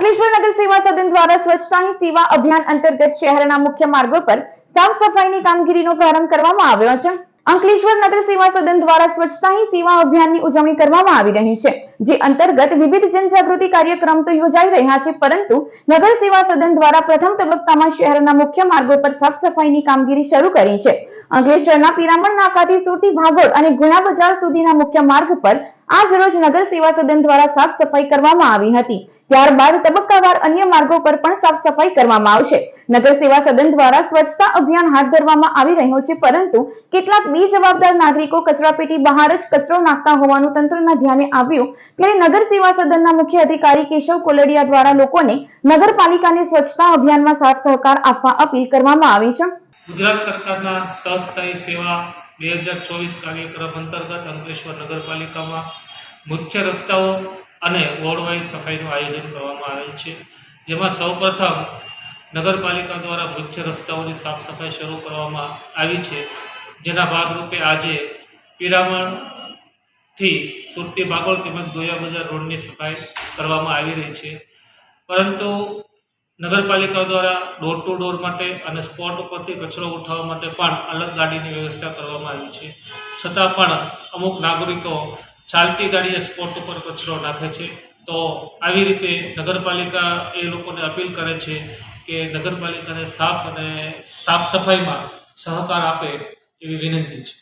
અંકલેશ્વર નગર સેવા સદન દ્વારા સ્વચ્છતાની સેવા અભિયાન અંતર્ગત શહેરના મુખ્ય માર્ગો પર સાફ સફાઈની કામગીરીનો પ્રારંભ કરવામાં આવ્યો છે. અંકલેશ્વર નગર સેવા સદન દ્વારા સ્વચ્છતાની સેવા અભિયાનની ઉજવણી કરવામાં આવી રહી છે. જે અંતર્ગત વિવિધ જનજાગૃતિ કાર્યક્રમ તો યોજાઈ રહ્યા છે, પરંતુ નગર સેવા સદન દ્વારા પ્રથમ તબક્કામાં શહેરના મુખ્ય માર્ગો પર સાફ સફાઈની કામગીરી શરૂ કરી છે. અંકલેશ્વરના પિરામણ નાકાથી સુરતી ભાગોળ અને ગુણા બજાર સુધીના મુખ્ય માર્ગ પર આજ રોજ નગર સેવા સદન દ્વારા સાફ સફાઈ કરવામાં આવી હતી. ત્યારબાદ તબક્કાવાર અન્ય માર્ગો પર પણ સાફ સફાઈ કરવામાં આવશે. નગર સેવા સદન દ્વારા સ્વચ્છતા અભિયાન હાથ ધરવામાં આવી રહ્યું છે, પરંતુ કેટલાક બેજવાબદાર નાગરિકો કચરાપેટી બહાર જ કચરો નાખતા હોવાનું તંત્રના ધ્યાને આવ્યું. ત્યારે નગર સેવા સદનના મુખ્ય અધિકારી કેશવ કોલડિયા દ્વારા લોકોને નગરપાલિકાને સ્વચ્છતા અભિયાનમાં સાથ સહકાર આપવા અપીલ કરવામાં આવી છે. ગુજરાત સરકારના સહસ્થાયી સેવા બે હજાર ચોવીસ કાર્યક્રમ અંતર્ગત અંકલેશ્વર નગરપાલિકામાં મુખ્ય રસ્તાઓ અને વોર્ડવાઇઝ સફાઈનું આયોજન કરવામાં આવેલ છે. જેમાં સૌપ્રથમ નગરપાલિકા દ્વારા મુખ્ય રસ્તાઓની સાફ સફાઈ શરૂ કરવામાં આવી છે. જેના ભાગરૂપે આજે પિરામણથી સુરતી બાગોળ તેમજ ગોયા બજાર રોડની સફાઈ કરવામાં આવી રહી છે. પરંતુ નગરપાલિકા દ્વારા ડોર ટુ ડોર માટે અને સ્પોટ ઉપરથી કચરો ઉઠાવવા માટે પણ અલગ ગાડીની વ્યવસ્થા કરવામાં આવી છે. છતાં પણ અમુક નાગરિકો ચાલતી ગાડીએ સ્પોટ ઉપર કચરો નાખે છે. તો આવી રીતે નગરપાલિકા એ લોકોને અપીલ કરે છે કે નગરપાલિકાને સાફ અને સાફ સફાઈમાં સહકાર આપે એવી વિનંતી છે.